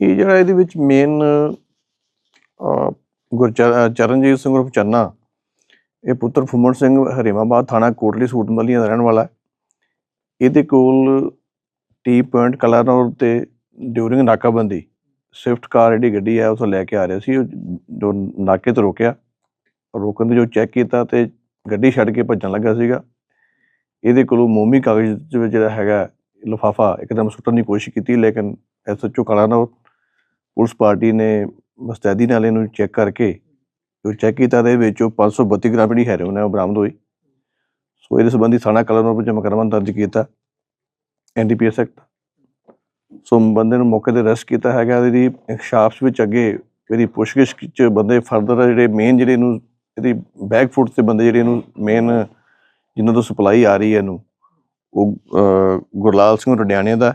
ਇਹ ਜਿਹੜਾ ਇਹਦੇ ਵਿੱਚ ਮੇਨ ਗੁਰਚਰ ਚਰਨਜੀਤ ਸਿੰਘ ਉਰਫ ਚੰਨਾ, ਇਹ ਪੁੱਤਰ ਫੁੰਮਣ ਸਿੰਘ ਹਰੀਮਾਬਾਦ ਥਾਣਾ ਕੋਟਲੀ ਸੂਟਮੱਲੀਆਂ ਦਾ ਰਹਿਣ ਵਾਲਾ ਹੈ। ਇਹਦੇ ਕੋਲ ਟੀ ਪੁਆਇੰਟ ਕਲਾਨੌਰ ਤੇ ਡਿਊਰਿੰਗ ਨਾਕਾਬੰਦੀ ਸਵਿਫਟ ਕਾਰ ਜਿਹੜੀ ਗੱਡੀ ਹੈ ਉਸ ਲੈ ਕੇ ਆ ਰਿਹਾ ਸੀ, ਉਹ ਜੋ ਨਾਕੇ ਤੇ ਰੋਕਿਆ। ਰੋਕਣ ਦੇ ਜੋ ਚੈੱਕ ਕੀਤਾ ਤੇ ਗੱਡੀ ਛੱਡ ਕੇ ਭੱਜਣ ਲੱਗਾ ਸੀਗਾ। ਇਹਦੇ ਕੋਲੋਂ ਮੋਮੀ ਕਾਗਜ਼ ਦੇ ਜਿਹੜਾ ਹੈਗਾ ਲਿਫਾਫਾ ਇੱਕਦਮ ਸੁੱਟਣ ਦੀ ਕੋਸ਼ਿਸ਼ ਕੀਤੀ, ਲੇਕਿਨ ਐਸਐਚਓ ਕਲਾਨੌਰ ਪੁਲਿਸ ਪਾਰਟੀ ਨੇ ਮੁਸਤੈਦੀ ਨਾਲ ਇਹਨੂੰ ਚੈੱਕ ਕਰਕੇ ਜੋ ਚੈੱਕ ਕੀਤਾ ਤੇ ਇਹਦੇ ਵਿੱਚੋਂ 532 ਗ੍ਰਾਮ ਜਿਹੜੀ ਹੈਰੋਇਨ ਹੈ ਉਹ ਬਰਾਮਦ ਹੋਈ। ਸੋ ਇਹਦੇ ਸੰਬੰਧੀ ਥਾਣਾ ਕਲਰ ਵਿੱਚ ਮੁਕੱਦਮਾ ਦਰਜ ਕੀਤਾ ਐਨਡੀਪੀਐਸ ਐਕਟ। ਸੋ ਬੰਦੇ ਨੂੰ ਮੌਕੇ ਤੇ ਅਰੈਸਟ ਕੀਤਾ ਹੈਗਾ ਇਹਦੀ ਸ਼ਾਪਸ ਵਿੱਚ ਅੱਗੇ ਇਹਦੀ ਪੁੱਛਗਿੱਛ ਚ ਬੰਦੇ ਫਰਦਰ ਜਿਹੜੇ ਮੇਨ ਜਿਹੜੇ ਇਹਨੂੰ ਇਹਦੀ ਬੈਕ ਫੁੱਟ ਤੇ ਬੰਦੇ ਜਿਹੜੇ ਇਹਨੂੰ ਮੇਨ ਜਿਨ੍ਹਾਂ ਤੋਂ ਸਪਲਾਈ ਆ ਰਹੀ ਹੈ ਇਹਨੂੰ, ਉਹ ਗੁਰਲਾਲ ਸਿੰਘ ਰਡਿਆਣੇ ਦਾ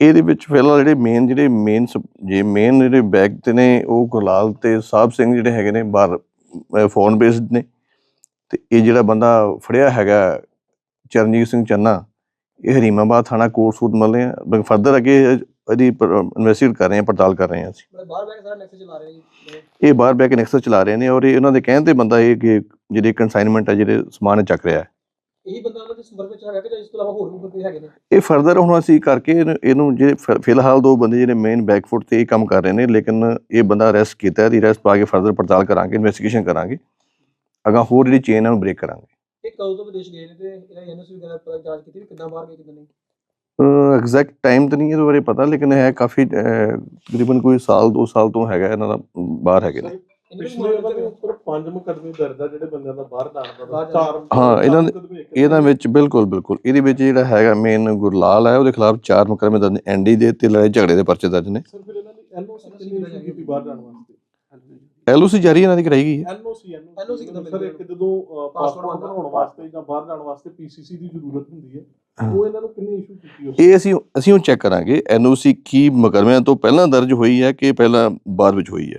ਇਹਦੇ ਵਿੱਚ ਫਿਲਹਾਲ ਜਿਹੜੇ ਮੇਨ ਜਿਹੜੇ ਮੇਨ ਜੇ ਮੇਨ ਜਿਹੜੇ ਬੈਗ ਤੇ ਨੇ ਉਹ ਗੁਰਲਾਲ ਤੇ ਸਾਹਿਬ ਸਿੰਘ ਜਿਹੜੇ ਹੈਗੇ ਨੇ ਬਾਹਰ ਫੋਨ ਬੇਸਡ ਨੇ। ਤੇ ਇਹ ਜਿਹੜਾ ਬੰਦਾ ਫੜਿਆ ਹੈਗਾ ਚਰਨਜੀਤ ਸਿੰਘ ਚੰਨਾ ਇਹ ਹਰੀਮਾਬਾਦ ਥਾਣਾ ਕੋਟ ਸੂਦ ਮਲੇ ਆ। ਫਰਦਰ ਅੱਗੇ ਇਹਦੀ ਇਨਵੈਸਟੀਗੇਟ ਕਰ ਰਹੇ ਆ ਪੜਤਾਲ ਕਰ ਰਹੇ ਆ ਅਸੀਂ। ਬਾਹਰ ਬੈਠ ਕੇ ਸਾਰਾ ਚਲਾ ਰਹੇ ਜੀ। ਇਹ ਬਾਹਰ ਬੈਕ ਨੈਕਸਸ ਚਲਾ ਰਹੇ ਨੇ ਔਰ ਇਹ ਉਹਨਾਂ ਦੇ ਕਹਿਣ ਤੇ ਬੰਦਾ ਇਹ ਕਿ ਜਿਹੜੇ ਕਨਸਾਈਨਮੈਂਟ ਹੈ ਜਿਹੜੇ ਸਮਾਨ ਚੱਕ ਰਿਹਾ ਹੈ। ਇਹੀ ਬੰਦਾ ਉਹਨਾਂ ਦੇ ਸੰਪਰਕ ਵਿੱਚ ਹੈਗਾ ਕਿ ਜਾਂ ਇਸ ਤੋਂ ਇਲਾਵਾ ਹੋਰ ਵੀ ਬੰਦੇ ਹੈਗੇ ਨੇ? ਇਹ ਫਰਦਰ ਹੁਣ ਅਸੀਂ ਕਰਕੇ ਇਹਨੂੰ- ਇਹਨੂੰ ਜਿਹੜੇ ਫਿ- ਫਿਲਹਾਲ ਦੋ ਬੰਦੇ ਜਿਹੜੇ ਮੇਨ ਬੈਕਫੁੱਟ ਤੇ ਇਹ ਕੰਮ ਕਰ ਰਹੇ ਨੇ ਲੇਕਿਨ ਇਹ ਬੰਦਾ ਅਰੈਸਟ ਕੀਤਾ ਹੈ ਦੀ ਅਰੈਸਟ ਪਾ ਕੇ ਫਰਦਰ ਪੜਤਾਲ ਕਰਾਂਗੇ ਇਨਵੈਸਟੀਗੇਸ਼ਨ ਕਰਾਂਗੇ। ਅਗਾ ਹੋਰ ਜਿਹੜੀ ਚੇਨ ਹੈ ਉਹਨੂੰ ਬ੍ਰੇਕ ਕਰਾਂਗੇ। ਇਹ ਕਦੋਂ ਤੋਂ ਵਿਦੇਸ਼ ਗਏ ਨੇ ਤੇ ਇਹਨਾਂ ਦੀ ਐਨਐਸਪੀ ਵਗੈਰਾ ਪਤਾ ਜਾਂਚ ਕੀਤੀ ਵੀ ਕਿੱਦਾਂ ਬਾਹਰ ਗਏ ਕਿੱਦਾਂ ਨਹੀਂ? ਐਗਜ਼ੈਕਟ ਟਾਈਮ ਤਾਂ ਨਹੀਂ ਇਹਦੇ ਬਾਰੇ ਪਤਾ ਲੇਕਿਨ ਹੈ ਕਾਫੀ ਅਹ, ਤਕਰੀਬਨ ਕੋਈ ਸਾਲ ਦੋ ਸਾਲ ਤੋਂ ਹੈਗਾ ਇਹਨਾਂ ਦਾ ਬਾਹਰ ਹੈਗੇ ਨੇ। ਦੇ ਪਿਛਲੇ ਵਾਰ ਉੱਪਰ ਪੰਜ ਮੁਕੱਦਮੇ ਦਰਜ ਆ ਜਿਹੜੇ ਬੰਦਿਆਂ ਦਾ ਬਾਹਰ ਜਾਣ ਦਾ ਬਾਹਰ ਚਾਰ ਹਾਂ, ਇਹਨਾਂ ਦੇ- ਮੁਕੱਦਮੇ ਇੱਕ ਇਹਨਾਂ ਵਿੱਚ ਬਿਲਕੁਲ ਬਿਲਕੁਲ। ਇਹਦੇ ਵਿੱਚ ਜਿਹੜਾ ਹੈਗਾ ਮੇਨ ਗੁਰਲਾਲ ਹੈ ਉਹਦੇ ਖਿਲਾਫ ਚਾਰ ਮੁਕੱਦਮੇ ਦਰਜ ਐਨਡੀ ਦੇ ਤੇ ਲੜਾਈ ਝਗੜੇ ਦੇ ਪਰਚੇ ਦਰਜ ਨੇ। ਸਰ ਫਿਰ ਇਹਨਾਂ ਦੀ ਐਨਓਸੀ ਕਿੰਨੀ ਇਸ਼ੂ ਕੀਤੀ ਬਾਹਰ ਜਾਣ ਵਾਸਤੇ? ਐਲਓਸੀ ਜਾਰੀ ਇਹਨਾਂ ਦੀ ਕਰਾਈ ਗਈ ਹੈ। ਐਨਓਸੀ NOC ਕਿੱਦਾਂ ਸਰ ਮਿਲਦੀ ਇੱਕ ਜਦੋਂ ਪਾਸਪੋਰਟ ਬਣਾਉਣ ਬਣਾਉਣ ਵਾਸਤੇ ਜਾਂ ਬਾਹਰ ਜਾਣ ਵਾਸਤੇ ਪੀਸੀਸੀ ਦੀ ਜ਼ਰੂਰਤ ਹੁੰਦੀ ਹੈ ਹਾਂ। ਉਹ ਇਹਨਾਂ ਨੂੰ ਕਿੰਨੀ ਇਸ਼ੂ ਕੀਤੀ ਉਸ ਇਹ ਅਸੀਂ ਅਸੀਂ ਉਹ ਚੈੱਕ ਕਰਾਂਗੇ ਐਨਓਸੀ ਕੀ ਮੁਕੱਦਮਿਆਂ ਤੋਂ ਪਹਿਲਾਂ ਦਰਜ ਹੋਈ ਹੈ ਕਿ ਪਹਿਲਾਂ ਬਾਅਦ ਵਿੱਚ ਹੋਈ ਹੈ।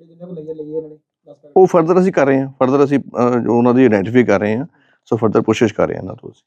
ਜਿਹੜੇ ਜਿੰਨੇ ਕੋ ਲਈਏ ਲਈਏ ਇਹਨਾਂ ਨੇ 10 ਪੈਕਟ। ਉਹ ਫਰਦਰ ਅਸੀਂ ਕਰ ਰਹੇ ਹਾਂ ਫਰਦਰ ਅਸੀਂ ਅਹ, ਜੋ ਉਹਨਾਂ ਦੀ ਆਇਡੈਂਟੀਫਾਈ ਕਰ ਰਹੇ ਹਾਂ ਸੋ ਫਰਦਰ ਕੋਸ਼ਿਸ਼ ਕਰ ਰਹੇ ਹਾਂ ਇਹਨਾਂ ਤੋਂ ਅਸੀਂ।